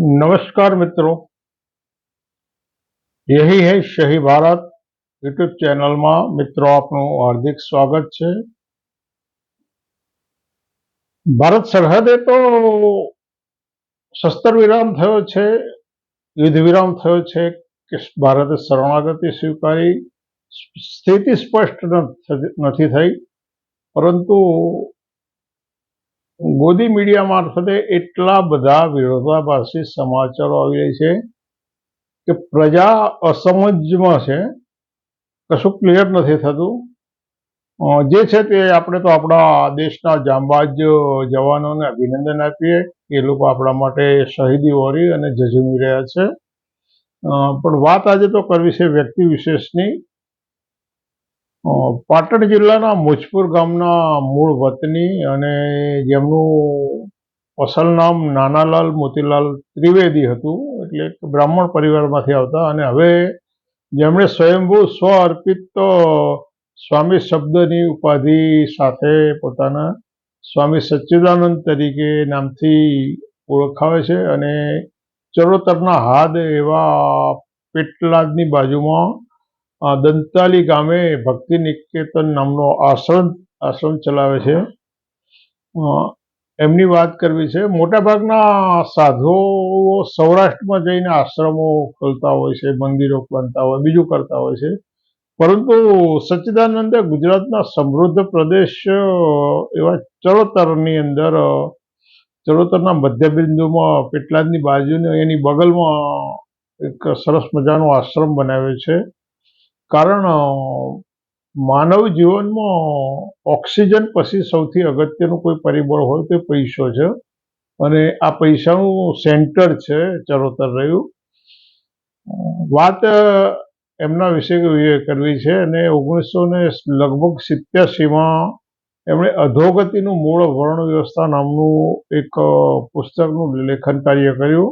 નમસ્કાર મિત્રો યહી હૈ શહી ભારત યુટ્યુબ ચેનલમાં મિત્રો આપનું હાર્દિક સ્વાગત છે ભારત સરહદે તો શસ્ત્ર વિરામ થયો છે યુદ્ધ વિરામ થયો છે કે ભારતે શરણાગતિ સ્વીકારી સ્થિતિ સ્પષ્ટ નથી થઈ પરંતુ ગોદી મીડિયા મારફતે એટલા બધા વિરોધાભાસી સમાચારો આવી રહી છે કે પ્રજા અસમજમાં છે. કશું ક્લિયર નથી થતું. જે છે તે આપણે તો આપણા દેશના જાંબાજ જવાનોને અભિનંદન આપીએ. એ લોકો આપણા માટે શહીદી વહોરી અને ઝઝુમી રહ્યા છે. પણ વાત આજે તો કરવી છે વ્યક્તિ વિશેષની. પાટણ જિલ્લાના મોજપુર ગામના મૂળ વતની અને જેમનું અસલ નામ નાનાલાલ મોતીલાલ ત્રિવેદી હતું, એટલે બ્રાહ્મણ પરિવારમાંથી આવતા અને હવે જેમણે સ્વયંભૂ સ્વ અર્પિત સ્વામી શબ્દની ઉપાધિ સાથે પોતાના સ્વામી સચ્ચિદાનંદ તરીકે નામથી ઓળખાવે છે અને ચરોતરના હાદ એવા પેટલાદની બાજુમાં દંતાલી ગામે ભક્તિ નિકેતન નામનો આશ્રમ આશ્રમ ચલાવે છે. એમની વાત કરવી છે, મોટાભાગના સાધુઓ સૌરાષ્ટ્રમાં જઈને આશ્રમો ખોલતા હોય છે, મંદિરો બનતા હોય, બીજું કરતા હોય છે. પરંતુ સચ્ચિદાનંદે ગુજરાતના સમૃદ્ધ પ્રદેશ એવા ચરોતરની અંદર ચરોતરના મધ્યબિંદુમાં પેટલાદની બાજુને એની બગલમાં એક સરસ મજાનો આશ્રમ બનાવ્યો છે. કારણ માનવ જીવનમાં ઓક્સિજન પછી સૌથી અગત્યનું કોઈ પરિબળ હોય તો પૈસો છે. અને આ પૈસાનું સેન્ટર છે ચરોતર રહ્યું. વાત એમના વિશે કરવી છે અને ઓગણીસો ને લગભગ સિત્યાસીમાં એમણે અધોગતિનું મૂળ વર્ણ વ્યવસ્થા નામનું એક પુસ્તકનું લેખન કાર્ય કર્યું.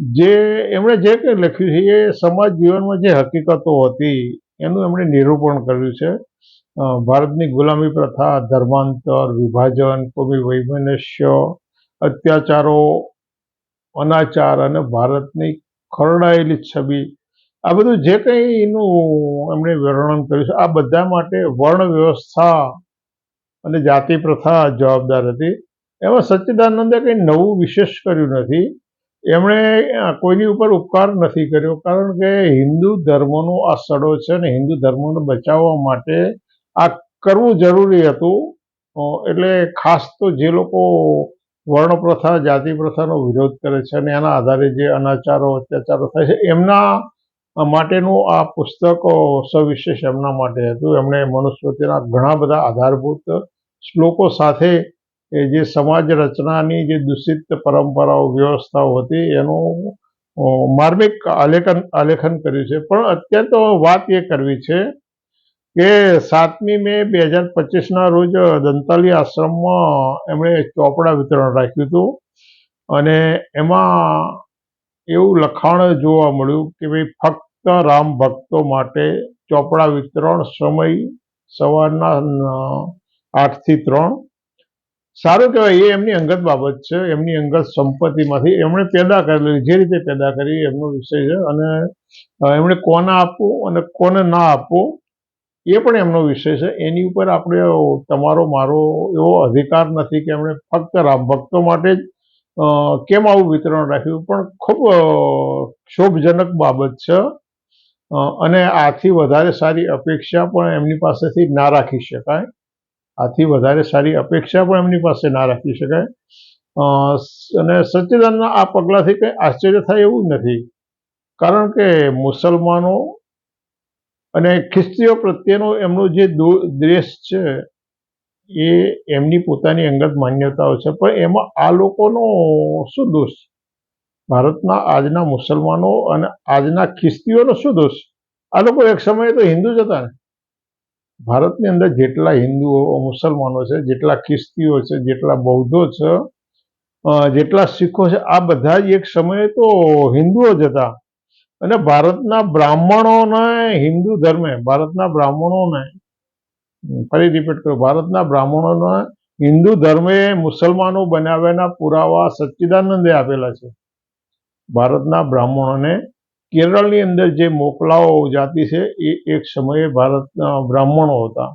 જે એમણે જે કંઈ લખ્યું છે, એ સમાજ જીવનમાં જે હકીકતો હતી, એનું એમણે નિરૂપણ કર્યું છે. ભારતની ગુલામી પ્રથા, ધર્માંતર, વિભાજન, કોમી વૈમનસ્ય, અત્યાચારો, અનાચાર અને ભારતની ખરડાયેલી છબી, આ બધું જે કંઈ એનું એમણે વર્ણન કર્યું છે, આ બધા માટે વર્ણ વ્યવસ્થા અને જાતિ પ્રથા જવાબદાર હતી. એમાં સચ્ચિદાનંદે કંઈ નવું વિશેષ કર્યું નથી. એમણે કોઈની ઉપર ઉપકાર નથી કર્યો, કારણ કે હિન્દુ ધર્મનો આ સડો છે અને હિન્દુ ધર્મને બચાવવા માટે આ કરવું જરૂરી હતું. એટલે ખાસ તો જે લોકો વર્ણ પ્રથા જાતિ પ્રથાનો વિરોધ કરે છે અને એના આધારે જે અનાચારો, અત્યાચારો થાય છે, એમના માટેનું આ પુસ્તક સવિશેષ એમના માટે હતું. એમણે મનુસ્મૃતિના ઘણા બધા આધારભૂત શ્લોકો સાથે એ જે સમાજ રચનાની જે દૂષિત પરંપરાઓ, વ્યવસ્થાઓ હતી, એનું માર્મિક આલેખન આલેખન કર્યું છે. પણ અત્યારે તો વાત એ કરવી છે કે સાતમી મે બે હજાર પચીસના રોજ દંતાલી આશ્રમમાં એમણે ચોપડા વિતરણ રાખ્યું હતું અને એમાં એવું લખાણ જોવા મળ્યું કે ભાઈ, ફક્ત રામ ભક્તો માટે ચોપડા વિતરણ સમય સવારના આઠથી ત્રણ સારું કહેવાય, એ એમની અંગત બાબત છે, એમની અંગત સંપત્તિમાંથી એમણે પેદા કરેલી, જે રીતે પેદા કરી એમનો વિષય છે. અને એમણે કોને આપવું અને કોને ના આપવું, એ પણ એમનો વિષય છે. એની ઉપર આપણે તમારો, મારો એવો અધિકાર નથી કે એમણે ફક્ત રામ ભક્તો માટે જ કેમ આવું વિતરણ રાખ્યું, પણ ખૂબ ક્ષોભજનક બાબત છે. અને આથી વધારે સારી અપેક્ષા પણ એમની પાસેથી ના રાખી શકાય. આથી વધારે સારી અપેક્ષા પણ એમની પાસે ના રાખી શકાય. અને સચ્ચિદાનના આ પગલાંથી કંઈ આશ્ચર્ય થાય એવું નથી. કારણ કે મુસલમાનો અને ખ્રિસ્તીઓ પ્રત્યેનો એમનો જે દ્વેષ છે, એ એમની પોતાની અંગત માન્યતાઓ છે. પણ એમાં આ લોકોનો શું દોષ? ભારતના આજના મુસલમાનો અને આજના ખ્રિસ્તીઓનો શું દોષ? આ લોકો એક સમયે તો હિન્દુ જ હતા ને. ભારતની અંદર જેટલા હિન્દુઓ, મુસલમાનો છે, જેટલા ખ્રિસ્તીઓ છે, જેટલા બૌદ્ધો છે જેટલા શીખો છે, આ બધા એક સમયે તો હિન્દુઓ જ હતા. અને ભારતના બ્રાહ્મણોને હિન્દુ ધર્મે, ભારતના બ્રાહ્મણોને ફરી રિપીટ કરું, ભારતના બ્રાહ્મણોને હિન્દુ ધર્મે મુસલમાનો બનાવ્યાના પુરાવા સચ્ચિદાનંદે આપેલા છે. ભારતના બ્રાહ્મણોને કેરળની અંદર જે મોકલાઓ જાતિ છે, એ એક સમયે ભારતના બ્રાહ્મણો હતા.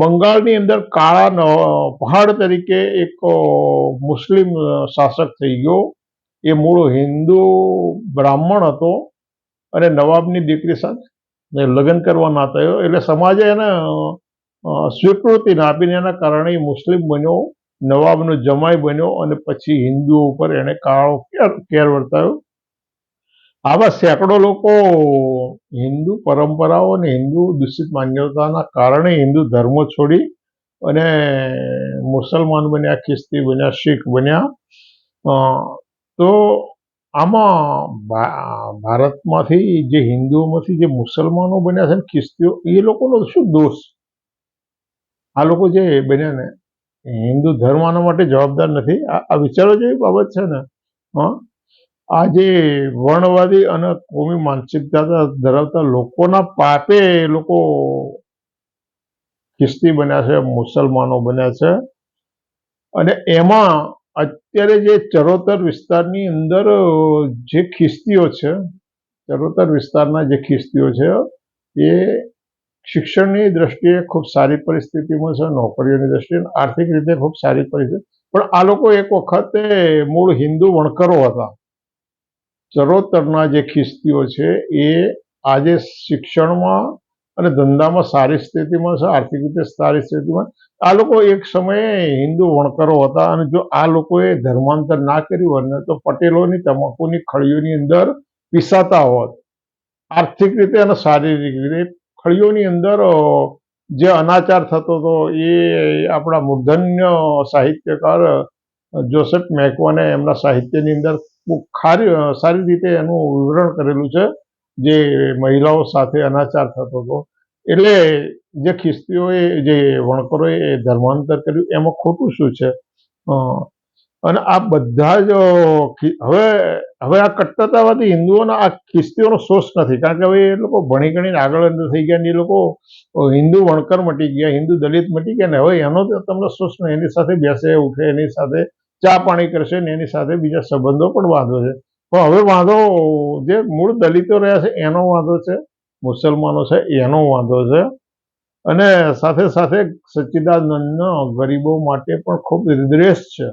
બંગાળની અંદર કાળા પહાડ તરીકે એક મુસ્લિમ શાસક થઈ ગયો. એ મૂળ હિન્દુ બ્રાહ્મણ હતો અને નવાબની દીકરી સાથે લગ્ન કરવા ના થયો. એટલે સમાજે એને સ્વીકૃતિ ના આપીને એના કારણે મુસ્લિમ બન્યો, નવાબનો જમાઈ બન્યો અને પછી હિન્દુઓ ઉપર એને કાળો કેર વર્તાયો. આવા સેંકડો લોકો હિન્દુ પરંપરાઓ અને હિન્દુ દૂષિત માન્યતાના કારણે હિન્દુ ધર્મ છોડી અને મુસલમાન બન્યા, ખ્રિસ્તી બન્યા, શીખ બન્યા. તો આમાં ભારતમાંથી જે હિન્દુઓમાંથી જે મુસલમાનો બન્યા છે ને ખ્રિસ્તીઓ, એ લોકોનો શું દોષ? આ લોકો જે બન્યા ને હિન્દુ ધર્મ માટે જવાબદાર નથી. આ વિચારો જેવી બાબત છે ને, હં? આ જે વર્ણવાદી અને કોમી માનસિકતા ધરાવતા લોકોના પાપે લોકો ખ્રિસ્તી બન્યા છે, મુસલમાનો બન્યા છે. અને એમાં અત્યારે જે ચરોતર વિસ્તારની અંદર, જે ખ્રિસ્તીઓ છે, ચરોતર વિસ્તારના જે ખ્રિસ્તીઓ છે, એ શિક્ષણની દ્રષ્ટિએ ખૂબ સારી પરિસ્થિતિમાં છે, નોકરીઓની દ્રષ્ટિએ આર્થિક રીતે ખૂબ સારી પરિસ્થિતિ. પણ આ લોકો એક વખતે મૂળ હિન્દુ વણકરો હતા. ચરોતરના જે ખ્રિસ્તીઓ છે, એ આજે શિક્ષણમાં અને ધંધામાં સારી સ્થિતિમાં છે, આર્થિક રીતે સારી સ્થિતિમાં. આ લોકો એક સમયે હિન્દુ વણકરો હતા અને જો આ લોકોએ ધર્માંતર ના કર્યું હોત ને તો પટેલોની, તમાકુની, ખળીઓની અંદર પીસાતા હોત. આર્થિક રીતે અને શારીરિક રીતે ખળીઓની અંદર જે અનાચાર થતો હતો, એ આપણા મૂર્ધન્ય સાહિત્યકાર જોસેફ મેકવાને એમના સાહિત્યની અંદર સારી રીતે એનું વિવરણ કરેલું છે, જે મહિલાઓ સાથે અનાચાર થતો હતો. એટલે જે ખ્રિસ્તીઓએ, જે વણકરોએ એ ધર્માંતર કર્યું, એમાં ખોટું શું છે? અને આ બધા જ હવે હવે આ કટ્ટરતાવાદી હિન્દુઓના આ ખ્રિસ્તીઓનો સોર્સ નથી. કારણ કે હવે એ લોકો ભણી ગણીને આગળ અંદર થઈ ગયા ને એ લોકો હિન્દુ વણકર મટી ગયા, હિન્દુ દલિત મટી ગયા ને, હવે એનો તમને સોર્સ નહીં, એની સાથે બેસે, ઉઠે, એની સાથે ચા પાણી કરશે ને એની સાથે બીજા સંબંધો પણ વાંધો છે. પણ હવે વાંધો જે મૂળ દલિતો રહ્યા છે, એનો વાંધો છે, મુસલમાનો છે, એનો વાંધો છે. અને સાથે સાથે સચ્ચિદાનંદનો ગરીબો માટે પણ ખૂબ દ્વેષ છે.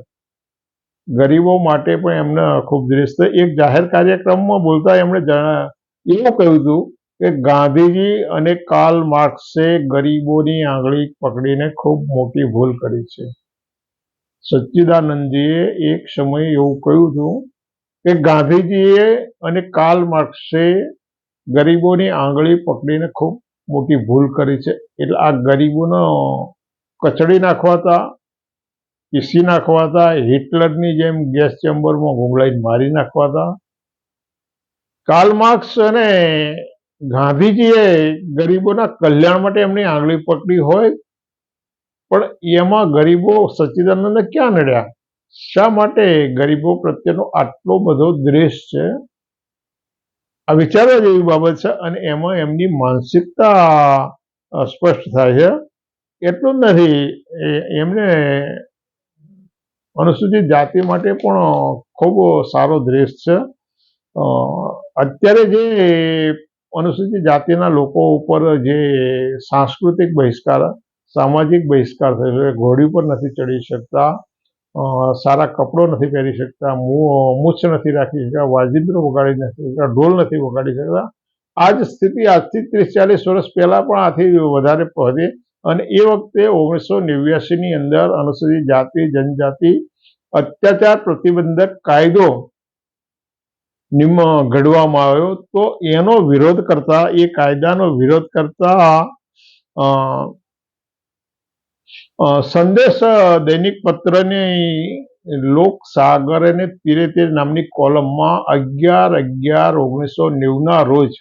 ગરીબો માટે પણ એમને ખૂબ દ્વેષ છે. એક જાહેર કાર્યક્રમમાં બોલતા એમણે એવું કહ્યું હતું કે ગાંધીજી અને કાર્લ માર્ક્સે ગરીબોની આંગળી પકડીને ખૂબ મોટી ભૂલ કરી છે. સચ્ચિદાનંદજીએ એક સમયે એવું કહ્યું હતું કે ગાંધીજીએ અને કાલ માર્ક્સે ગરીબોની આંગળી પકડીને ખૂબ મોટી ભૂલ કરી છે. એટલે આ ગરીબોનો કચડી નાખવાતા પીસી નાખવાતા હિટલરની જેમ ગેસ ચેમ્બરમાં ગુંગળાઈને મારી નાખવાતા કાલ માર્ક્સ અને ગાંધીજીએ ગરીબોના કલ્યાણ માટે એમની આંગળી પકડી હોય પણ એમાં ગરીબો સચ્ચિદાનંદ ક્યાં નડ્યા? શા માટે ગરીબો પ્રત્યેનો આટલો બધો દ્વેષ છે? આ વિચારવા જેવી બાબત છે અને એમાં એમની માનસિકતા સ્પષ્ટ થાય છે. એટલું જ નથી એમને અનુસૂચિત જાતિ માટે પણ ખૂબ સારો દ્વેષ છે. અત્યારે જે અનુસૂચિત જાતિના લોકો ઉપર જે સાંસ્કૃતિક બહિષ્કાર સામાજિક બહિષ્કાર થયેલો છે. ઘોડી પર નથી ચડી શકતા. સારા કપડો નથી પહેરી શકતા. મૂછ નથી રાખી શકતા. વાજિંદ્ર વગાડી નથી શકતા. ઢોલ નથી વગાડી શકતા. આ જ સ્થિતિ આજથી ત્રીસ ચાલીસ વર્ષ પહેલા પણ આથી વધારે હતી અને એ વખતે ઓગણીસો નેવ્યાસીની અંદર અનુસૂચિત જાતિ, જનજાતિ, અત્યાચાર પ્રતિબંધક કાયદો નિમ, ઘડવામાં આવ્યો. તો એનો વિરોધ કરતા, એ કાયદાનો વિરોધ કરતા સંદેશ દૈનિક પત્રની લોકસાગર અને તીરે તીર નામની કોલમમાં અગિયાર અગિયાર ઓગણીસો નેવુંના રોજ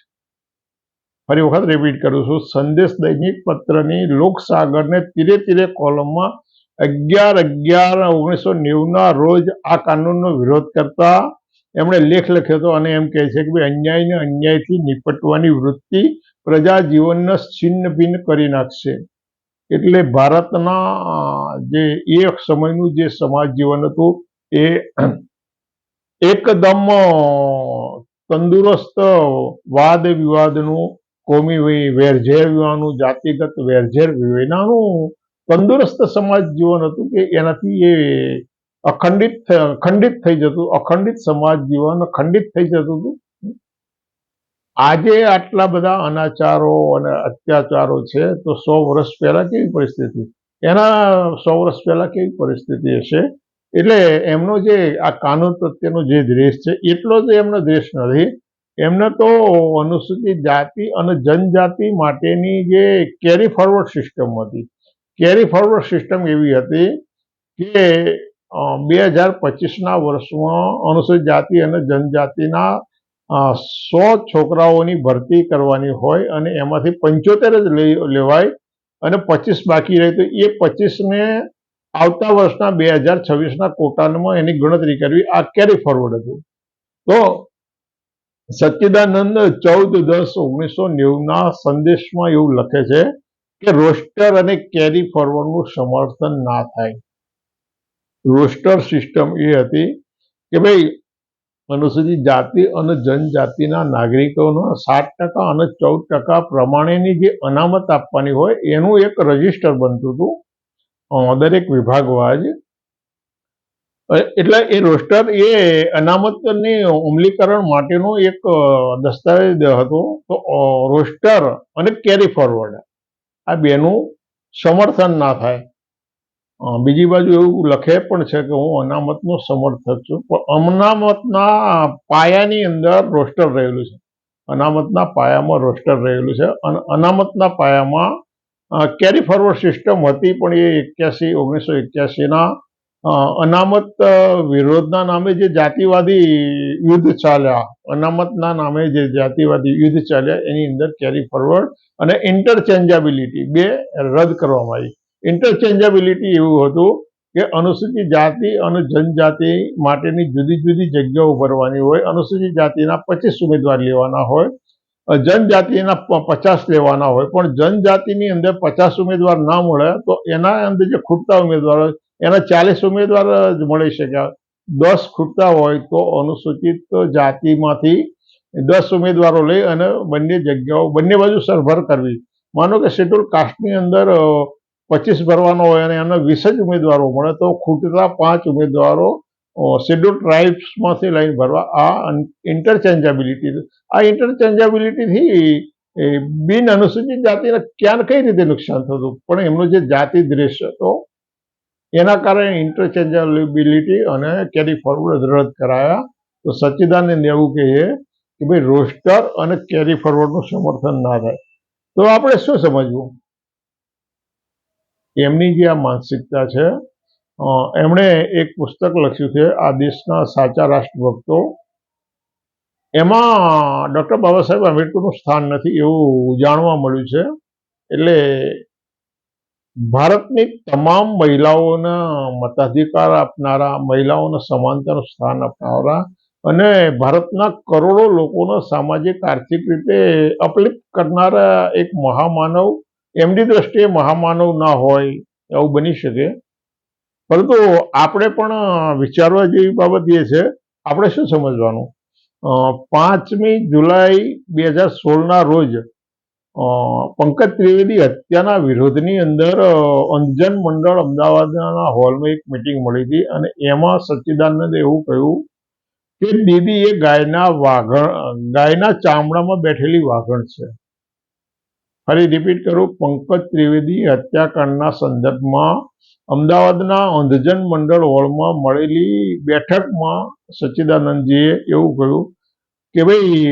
ફરી વખત રિપીટ કરું છું. સંદેશ દૈનિક પત્રની લોકસાગરને તીરે તીરે કોલમમાં અગિયાર અગિયાર ઓગણીસો નેવુંના રોજ આ કાનૂનનો વિરોધ કરતા એમણે લેખ લખ્યો હતો અને એમ કહે છે કે ભાઈ, અન્યાયને અન્યાયથી નિપટવાની વૃત્તિ પ્રજા જીવનને છિન્ન ભિન્ન કરી નાખશે. એટલે ભારતના જે એ સમયનું જે સમાજ જીવન હતું, એ એકદમ તંદુરસ્ત વાદ વિવાદનું કોમી વેરઝેર વિવાદનું જાતિગત વેરઝેર વિવેનાનું તંદુરસ્ત સમાજ જીવન હતું કે એનાથી એ અખંડિત ખંડિત થઈ જતું, અખંડિત સમાજ જીવન ખંડિત થઈ જતું હતું. આજે આટલા બધા અનાચારો અને અત્યાચારો છે, તો સો વર્ષ પહેલા કેવી પરિસ્થિતિ? એના સો વર્ષ પહેલા કેવી પરિસ્થિતિ હશે? એટલે એમનો જે આ કાનૂન પ્રત્યેનો જે દ્વેષ છે, એટલો જ એમનો દ્વેષ નથી. એમને તો અનુસૂચિત જાતિ અને જનજાતિ માટેની જે કેરી ફોરવર્ડ સિસ્ટમ હતી. કેરી ફોરવર્ડ સિસ્ટમ એવી હતી કે બે હજાર પચીસના વર્ષમાં અનુસૂચિત જાતિ અને જનજાતિના સો છોકરાઓની ભરતી કરવાની હોય અને એમાંથી પંચોતેર જ લેવાય અને પચીસ બાકી રહે તો એ પચીસને આવતા વર્ષના બે હજાર છવ્વીસના કોટાનમાં એની ગણતરી કરવી આ કેરી ફોરવર્ડ હતું. તો સચ્ચિદાનંદ ચૌદ દસ ઓગણીસો નેવુંના સંદેશમાં એવું લખે છે કે રોસ્ટર અને કેરી ફોરવર્ડનું સમર્થન ના થાય. રોસ્ટર સિસ્ટમ એ હતી કે ભાઈ અનુસૂચિત જાતિ અને જનજાતિના નાગરિકોના સાત ટકા અને ચૌદ ટકા પ્રમાણેની જે અનામત આપવાની હોય એનું એક રજિસ્ટર બનતું હતું. દરેક વિભાગ અ, એટલે એ રોસ્ટર એ અનામતની અમલીકરણ માટેનો એક દસ્તાવેજ હતો. તો રોસ્ટર અને કેરી ફોરવર્ડ. આ બેનું સમર્થન ના થાય. બીજી બાજુ એવું લખે પણ છે કે હું અનામતનો સમર્થક છું, પણ અનામતના પાયાની અંદર રોસ્ટર રહેલું છે. અનામતના પાયામાં રોસ્ટર રહેલું છે અને અનામતના પાયામાં કેરી ફોરવર્ડ સિસ્ટમ હતી પણ એ એક્યાસી, ઓગણીસો એક્યાસીના અનામત વિરોધના નામે જે જાતિવાદી યુદ્ધ ચાલ્યા, અનામતના નામે જે જાતિવાદી યુદ્ધ ચાલ્યા, એની અંદર કેરી ફોરવર્ડ અને ઇન્ટરચેન્જેબિલિટી બે રદ કરવામાં આવી. ઇન્ટરચેન્જેબિલિટી એવું હતું કે અનુસૂચિત જાતિ અને જનજાતિ માટેની જુદી જુદી જગ્યાઓ ભરવાની હોય. અનુસૂચિત જાતિના પચીસ ઉમેદવાર લેવાના હોય. જનજાતિના પચાસ લેવાના હોય. પણ જનજાતિની અંદર પચાસ ઉમેદવાર ના મળે તો એના અંદર જે ખૂટતા ઉમેદવાર હોય, એના ચાલીસ ઉમેદવાર જ મળી શક્યા દસ ખૂટતા હોય તો અનુસૂચિત જાતિમાંથી દસ ઉમેદવારો લઈ અને બંને જગ્યાઓ, બંને બાજુ સરભર કરવી. માનો કે શેડ્યુલ કાસ્ટની અંદર પચીસ ભરવાનો હોય અને એમને વીસ જ ઉમેદવારો મળે, તો ખૂટતા પાંચ ઉમેદવારો શેડ્યુલ ટ્રાઇબ્સમાંથી લઈને ભરવા. આ ઇન્ટરચેન્જેબિલિટી આ ઇન્ટરચેન્જેબિલિટીથી બિન અનુસૂચિત જાતિને ક્યાં કઈ રીતે નુકસાન થતું? પણ એમનો જે જાતિ દ્રેશ હતો, એના કારણે ઇન્ટરચેન્જેબિલિટી અને કેરી ફોરવર્ડ રદ કરાયા. તો સચ્ચિદાનંદ એવું કહે કે ભાઈ, રોસ્ટર અને કેરી ફોરવર્ડનું સમર્થન ના થાય. તો આપણે શું સમજવું? એમની જે આ માનસિકતા છે એમણે એક પુસ્તક લખ્યું છે, આ દેશના સાચા રાષ્ટ્રભક્તો. એમાં ડૉક્ટર બાબા સાહેબ આંબેડકરનું સ્થાન નથી એવું જાણવા મળ્યું છે. એટલે ભારતની તમામ મહિલાઓના મતાધિકાર આપનારા, મહિલાઓને સમાનતાનું સ્થાન આપનારા અને ભારતના કરોડો લોકોનો સામાજિક, આર્થિક રીતે અપલિફ્ટ કરનારા એક મહામાનવ એમની દ્રષ્ટિએ મહામાનવ ના હોય, એવું બની શકે. પરંતુ આપણે પણ વિચારવા જેવી બાબત એ છે, આપણે શું સમજવાનું? પાંચમી જુલાઈ બે હજાર સોળના રોજ પંકજ ત્રિવેદી હત્યાના વિરોધની અંદર અંજન મંડળ અમદાવાદના હોલમાં એક મિટિંગ મળી હતી અને એમાં સચ્ચિદાનંદે એવું કહ્યું કે દીદી એ ગાયના વાઘણ, ગાયના ચામડામાં બેઠેલી વાઘણ છે. ફરી રિપીટ કરું. પંકજ ત્રિવેદી હત્યાકાંડના સંદર્ભમાં અમદાવાદના અંધજન મંડળ હોલમાં મળેલી બેઠકમાં સચ્ચિદાનંદજીએ એવું કહ્યું કે ભાઈ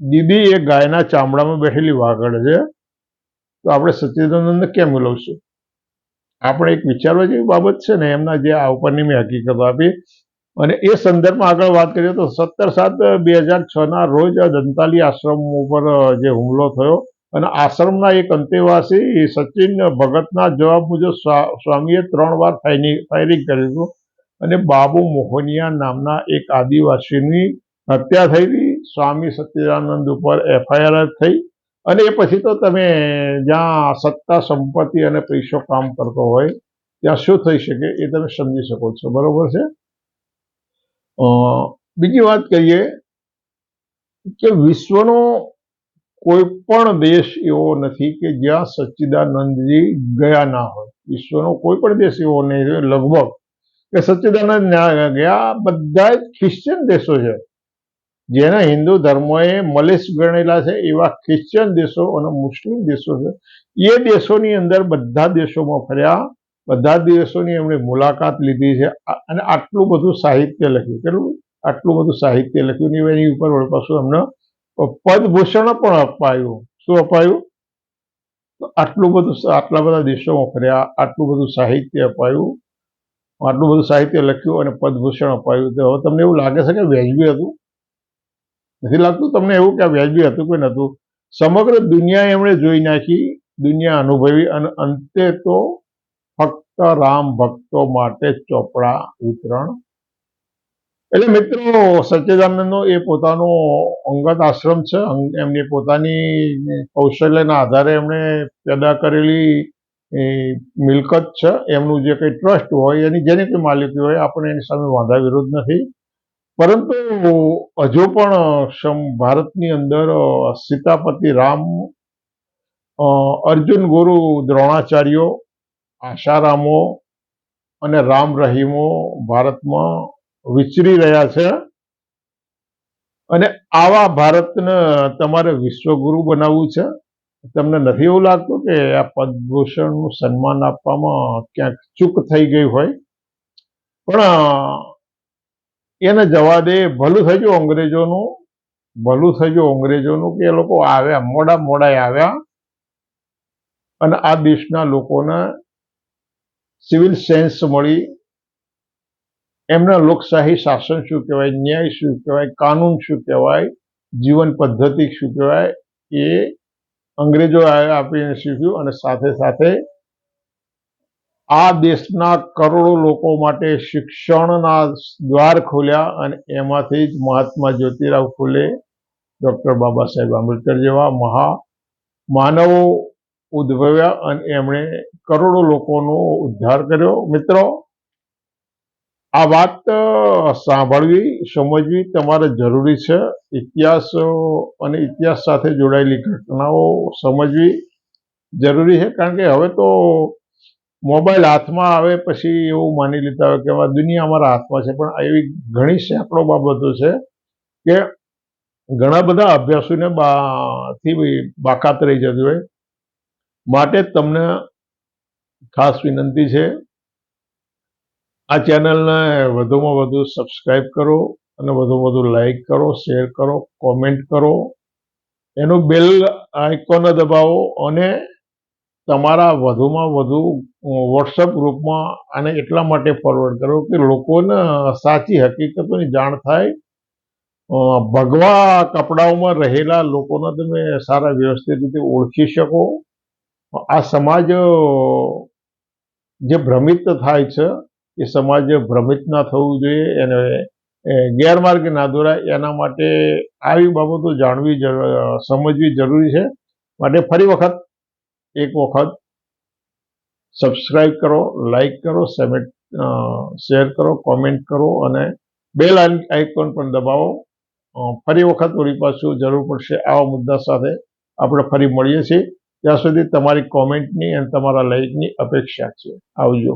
દીદી એ ગાયના ચામડામાં બેઠેલી વાઘડ છે. તો આપણે સચ્ચિદાનંદને કેમ મિલવશું આપણે એક વિચારવા જેવી બાબત છે ને, એમના જે આ ઉપરની મેં હકીકતો આપી અને એ સંદર્ભમાં આગળ વાત કરીએ તો સત્તર સાત બે હજાર છના રોજ દંતાલી આશ્રમ ઉપર જે હુમલો થયો અને આશ્રમના એક અંતેવાસી સચિન ભગતના જવાબ મુજબ સ્વામીએ ત્રણ વાર ફાયરિંગ કર્યું હતું અને બાબુ મોહનિયા નામના એક આદિવાસીની હત્યા થઈ સ્વામી સચ્ચિદાનંદ ઉપર એફઆઈઆર થઈ અને એ પછી તો તમે જ્યાં સત્તા, સંપત્તિ અને પૈસો કામ કરતો હોય, ત્યાં શું થઈ શકે એ તમે સમજી શકો છો. બરોબર છે? બીજી વાત કરીએ કે વિશ્વનો કોઈ પણ દેશ એવો નથી કે જ્યાં સચ્ચિદાનંદજી ગયા ના હોય. વિશ્વનો કોઈ પણ દેશ એવો નહીં લગભગ કે સચ્ચિદાનંદ ના ગયા બધા જ ખ્રિશ્ચન દેશો છે. જેને હિન્દુ ધર્મએ મલેશ ગણેલા છે એવા ખ્રિશ્ચન દેશો અને મુસ્લિમ દેશો છે. એ દેશોની અંદર બધા દેશોમાં ફર્યા બધા દેશોની એમણે મુલાકાત લીધી છે. અને આટલું બધું સાહિત્ય લખ્યું. કેટલું? આટલું બધું સાહિત્ય લખ્યું. એની ઉપર પાછું એમને પદભૂષણ પણ અપાયું. શું અપાયું? આટલું બધું આટલા બધા દેશોમાં ફર્યા, આટલું બધું સાહિત્ય અપાયું. આટલું બધું સાહિત્ય લખ્યું અને પદભૂષણ અપાયું. તો હવે તમને એવું લાગે છે કે વ્યાજબી હતું? નથી લાગતું? તમને એવું કે વ્યાજબી હતું કે નહોતું? સમગ્ર દુનિયા એમણે જોઈ નાખી, દુનિયા અનુભવી અને અંતે તો ફક્ત રામ ભક્તો માટે ચોપડા વિતરણ. એટલે મિત્રો, સચ્ચિદાનંદનો એ પોતાનો અંગત આશ્રમ છે. એમની પોતાની કૌશલ્યના આધારે એમણે પેદા કરેલી મિલકત છે. એમનું જે કંઈ ટ્રસ્ટ હોય, એની જેની કંઈ માલિકી હોય, આપણે એની સામે વાંધા વિરોધ નથી. પરંતુ હજુ પણ ભારતની અંદર સીતાપતિ રામ અર્જુન ગુરુ દ્રોણાચાર્યો આશારામો અને રામ રહીમો ભારતમાં વિચરી રહ્યા છે. અને આવા ભારતને તમારે વિશ્વગુરુ બનાવવું છે. તમને નથી એવું લાગતું કે આ પદભૂષણનું સન્માન આપવામાં ક્યાંક ચૂક થઈ ગઈ હોય? પણ એને જવા દે ભલું થઈ ગયું અંગ્રેજોનું, ભલું થઈ ગયું અંગ્રેજોનું કે એ લોકો આવ્યા, મોડા મોડા આવ્યા. અને આ દેશના લોકોને સિવિલ સેન્સ મળી. એમના લોકશાહી શાસન શું કહેવાય, ન્યાય શું કહેવાય, કાનૂન શું કહેવાય, જીવન પદ્ધતિ શું કહેવાય, એ અંગ્રેજો આપીને શીખ્યું અને સાથે સાથે આ દેશના કરોડો લોકો માટે શિક્ષણના દ્વાર ખોલ્યા અને એમાંથી જ મહાત્મા જ્યોતિરાવ ફૂલે ડૉક્ટર બાબા સાહેબ આંબેડકર જેવા મહા માનવો ઉદ્ભવ્યા અને એમણે કરોડો લોકોનો ઉદ્ધાર કર્યો. મિત્રો, આ વાત સાંભળવી, સમજવી તમારે જરૂરી છે. ઇતિહાસ અને ઇતિહાસ સાથે જોડાયેલી ઘટનાઓ સમજવી જરૂરી છે. કારણ કે હવે તો મોબાઈલ હાથમાં આવે પછી એવું માની લેતા હોય કે દુનિયા અમારા હાથમાં છે. પણ એવી ઘણી સેંકડો બાબતો છે કે ઘણા બધા અભ્યાસોને થી બાકાત રહી જતી હોય. માટે તમને ખાસ વિનંતી છે. આ ચેનલને વધુમાં વધુ સબસ્ક્રાઈબ કરો અને વધુમાં વધુ લાઈક કરો, શેર કરો, કોમેન્ટ કરો. એનું બેલ આઇકોન દબાવો અને તમારા વધુમાં વધુ વોટ્સઅપ ગ્રુપમાં આને એટલા માટે ફોરવર્ડ કરો કે લોકોને સાચી હકીકતોની જાણ થાય. ભગવા કપડાઓમાં રહેલા લોકોને તમે સારા વ્યવસ્થિત રીતે ઓળખી શકો. આ સમાજ જે ભ્રમિત થાય છે, એ સમાજ ભ્રમિત ના થવું જોઈએ એને ગેરમાર્ગે ના દોરાય. એના માટે આવી બાબતો જાણવી સમજવી જરૂરી છે. માટે ફરી વખત, એક વખત સબસ્ક્રાઈબ કરો લાઈક કરો સેમેટ શેર કરો કોમેન્ટ કરો અને બેલ આઇકોન પણ દબાવો. ફરી વખત વળી પાછું જરૂર પડશે આવા મુદ્દા સાથે. આપણે ફરી મળીએ છીએ. ત્યાં સુધી તમારી કોમેન્ટની અને તમારા લાઈકની અપેક્ષા છે. આવજો.